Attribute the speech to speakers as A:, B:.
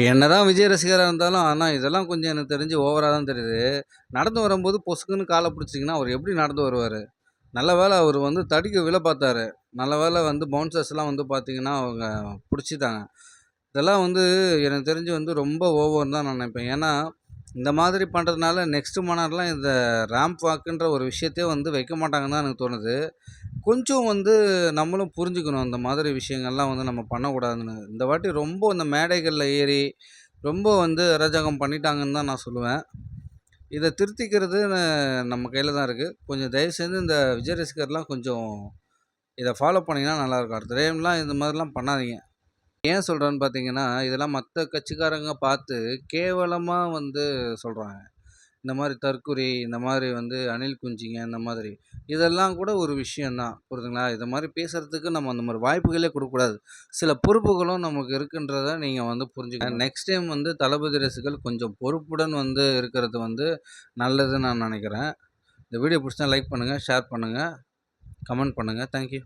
A: என்னதான் விஜய் ரசிகராக இருந்தாலும் ஆனால் இதெல்லாம் கொஞ்சம் எனக்கு தெரிஞ்சு ஓவராக தான் தெரியுது. நடந்து வரும்போது பொசுக்குன்னு காலை பிடிச்சிங்கன்னா அவர் எப்படி நடந்து வருவார்? நல்ல வேலை அவர் வந்து தடிக்க விழ பார்த்தாரு. நல்ல வேலை வந்து பவுன்சர்ஸ்லாம் வந்து பார்த்தீங்கன்னா அவங்க பிடிச்சிட்டாங்க. இதெல்லாம் வந்து எனக்கு தெரிஞ்சு வந்து ரொம்ப ஓவர்னு தான் நான் நினைப்பேன். ஏன்னா இந்த மாதிரி பண்ணுறதுனால நெக்ஸ்ட்டு மாநாடுலாம் இந்த ரேம்ப் வாக்குன்ற ஒரு விஷயத்தையே வந்து வைக்க மாட்டாங்கன்னு தான் எனக்கு தோணுது. கொஞ்சம் வந்து நம்மளும் புரிஞ்சுக்கணும் அந்த மாதிரி விஷயங்கள்லாம் வந்து நம்ம பண்ணக்கூடாதுன்னு. இந்த வாட்டி ரொம்ப இந்த மேடைகளில் ஏறி ரொம்ப வந்து அராஜகம் பண்ணிட்டாங்கன்னு தான் நான் சொல்லுவேன். இதை திருத்திக்கிறது நம்ம கையில் தான் இருக்குது கொஞ்சம் தயவு செஞ்சு இந்த விஜய் ரசிகர்லாம் கொஞ்சம் இதை ஃபாலோ பண்ணிங்கன்னா நல்லாயிருக்கும் அடுத்த டைம்லாம் இந்த மாதிரிலாம் பண்ணாதீங்க. ஏன் சொல்கிறேன்னு பார்த்தீங்கன்னா இதெல்லாம் மற்ற கட்சிக்காரங்க பார்த்து கேவலமாக வந்து சொல்கிறாங்க இந்த மாதிரி தற்குறி இந்த மாதிரி வந்து அணில் குஞ்சிங்க இந்த மாதிரி. இதெல்லாம் கூட ஒரு விஷயந்தான் புரியுதுங்களா இதை மாதிரி பேசுகிறதுக்கு நம்ம அந்த மாதிரி வாய்ப்புகளே கொடுக்கக்கூடாது. சில பொறுப்புகளும் நமக்கு இருக்குன்றத நீங்கள் வந்து புரிஞ்சுக்கணும் நெக்ஸ்ட் டைம் வந்து தளபதி ரசிகள் கொஞ்சம் பொறுப்புடன் வந்து இருக்கிறது வந்து நல்லதுன்னு நான் நினைக்கிறேன். இந்த வீடியோ பிடிச்சா லைக் பண்ணுங்கள் ஷேர் பண்ணுங்கள் கமெண்ட் பண்ணுங்கள் தேங்க்யூ